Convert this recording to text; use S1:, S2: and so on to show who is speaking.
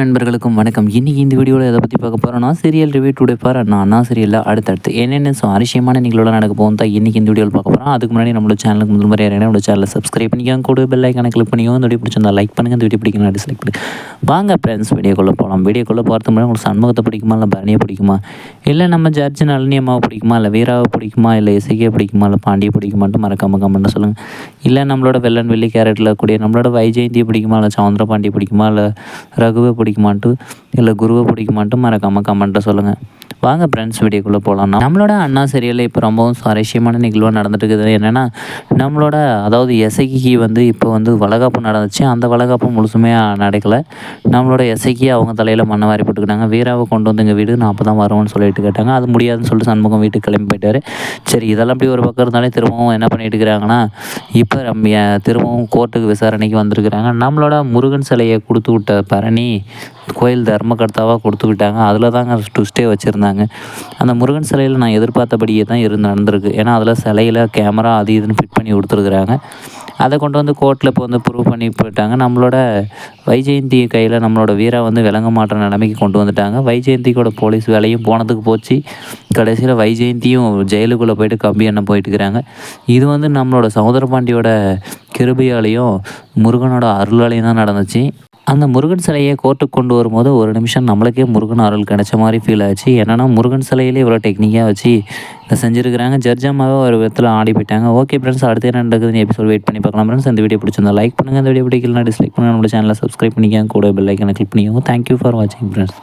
S1: நண்பர்களுக்கும் வணக்கம். இன்றைக்கி இந்த வீடியோவில் எதை பற்றி பார்க்க போகிறோம்னா சீரியல் ரிவ்யூ டுடே பார் நான் அண்ணா சீரியலில் அடுத்தடுத்து என்னென்ன சுவாரஸ்யமான நிகழ்வுல நடக்க போகும் தான் இன்றைக்கி இந்த வீடியோவில் பார்க்க போகிறோம் அதுக்கு முன்னாடி நம்மளோட சேனலுக்கு முதல் முறையாக நம்மளோட சேனலை சப்ஸ்கிரைப் பண்ணிக்கோங்க. கூட பெல் ஐக்கான கிளிக் பண்ணிக்கோங்க. இந்த வீடியோ பிடிச்சிருந்தா லைக் பண்ணுங்கள் இந்த வீடியோ பிடிக்கணும் டிஸ்லைக் பண்ணுங்கள் வாங்க ஃப்ரெண்ட்ஸ் வீடியோக்குள்ளே போகலாம் வீடியோக்குள்ளே பார்த்து முன்னாடி உங்களுக்கு சண்முகத்தை பிடிக்குமா இல்லை பரணியை பிடிக்குமா? இல்லை நம்ம ஜட்ஜ் நளினியம்மாவை பிடிக்குமா இல்லை வீராவை பிடிக்குமா இல்லை இசைக்கே பிடிக்குமா இல்லை பாண்டியை பிடிக்குமான்ட்டு மறக்காம கமெண்ட்டை சொல்லுங்கள் இல்லை நம்மளோட வெள்ளன் வெள்ளி கேரட்டில் கூடிய நம்மளோட வைஜெயந்தியை பிடிக்குமா இல்லை சவுந்தர பாண்டியை பிடிக்குமா இல்லை ரகுவை பிடிக்குமான்ட்டு இல்லை குருவை பிடிக்குமான்ட்டு மறக்காமல் கமெண்ட்டை சொல்லுங்கள் வாங்க ஃப்ரெண்ட்ஸ் வீடியோக்குள்ளே போகலாம் நம்மளோட அண்ணா சீரியலில் இப்போ ரொம்பவும் சுவாரஸ்யமான நிகழ்வாக நடந்துட்டு இருக்குது என்னென்னா நம்மளோட அதாவது எசைக்கு வந்து இப்போ வந்து வளகாப்பு நடந்துச்சு. அந்த வளகாப்பு முழுசுமே நடக்கலை. நம்மளோட எசைக்கு அவங்க தலையில் மண்ணை வாரி போட்டுக்கிட்டாங்க. வீராவை கொண்டு வந்து எங்கள் வீடு நான் அப்போ தான் வருவோம்னு சொல்லிட்டு கேட்டாங்க. அது முடியாதுன்னு சொல்லிட்டு சண்முகம் வீட்டுக்கு கிளம்பி போயிட்டார். சரி இதெல்லாம் அப்படி ஒரு பக்கம் இருந்தாலே திரும்பவும் என்ன பண்ணிட்டு இருக்கிறாங்கன்னா இப்போ ரம்யா திரும்பவும் கோர்ட்டுக்கு விசாரணைக்கு வந்திருக்கிறாங்க. நம்மளோட முருகன் சிலையை கொடுத்து விட்ட பரணி கோயில் தர்மகர்த்தாவாக கொடுத்துக்கிட்டாங்க. அதில் தாங்க ட்விஸ்ட்டே வச்சுருந்தாங்க. அந்த முருகன் சிலையில் நான் எதிர்பார்த்தபடியே தான் இருந்து நடந்திருக்கு. ஏன்னா அதில் சிலையில் கேமரா அது இதுன்னு ஃபிட் பண்ணி கொடுத்துருக்குறாங்க. அதை கொண்டு வந்து கோர்ட்டில் இப்போ வந்து ப்ரூவ் பண்ணி போயிட்டாங்க. நம்மளோட வைஜெயந்தி கையில் நம்மளோட வீரா வந்து விளங்க மாட்டுற நிலைமைக்கு கொண்டு வந்துட்டாங்க. வைஜெயந்திக்கோட போலீஸ் வேலையும் போனதுக்கு போச்சு. கடைசியில் வைஜெயந்தியும் ஜெயிலுக்குள்ளே போயிட்டு கம்பி எண்ணெய் போயிட்டு இருக்கிறாங்க. இது வந்து நம்மளோட சகோதர பாண்டியோட கிருபையாலையும் முருகனோட அருளாலையும் தான் நடந்துச்சு. அந்த முருகன் சிலையை கோர்ட்டுக்கு கொண்டு வரும்போது ஒரு நிமிஷம் நம்மளுக்கே முருகன் அருள் கிடைச்ச மாதிரி ஃபீல் ஆச்சு என்னென்னா முருகன் சிலையிலே இவ்வளோ டெக்னிக்காக வச்சு இதை செஞ்சுருக்கிறாங்க. ஜட்ஜம்மாவே ஒரு விதத்தில் ஆடி போயிட்டாங்க. ஓகே ஃப்ரெண்ட்ஸ் அடுத்து என்ன நடக்குதுன்னு எபிசோட் வெயிட் பண்ணி பார்க்கலாம் ஃப்ரெண்ட்ஸ் இந்த வீடியோ பிடிச்சிருந்தா லைக் பண்ணுங்கள் இந்த வீடியோ பிடிக்கலாம் டிஸ்லைக் பண்ணுங்கள் நம்மளோட சேனலை சப்ஸ்கிரைப் பண்ணிக்கோங்க. கூட பெல் ஐக்கனை கிளிக் பண்ணிக்கோங்க. தேங்க்யூ ஃபார் வாட்சிங் ஃப்ரெண்ட்ஸ்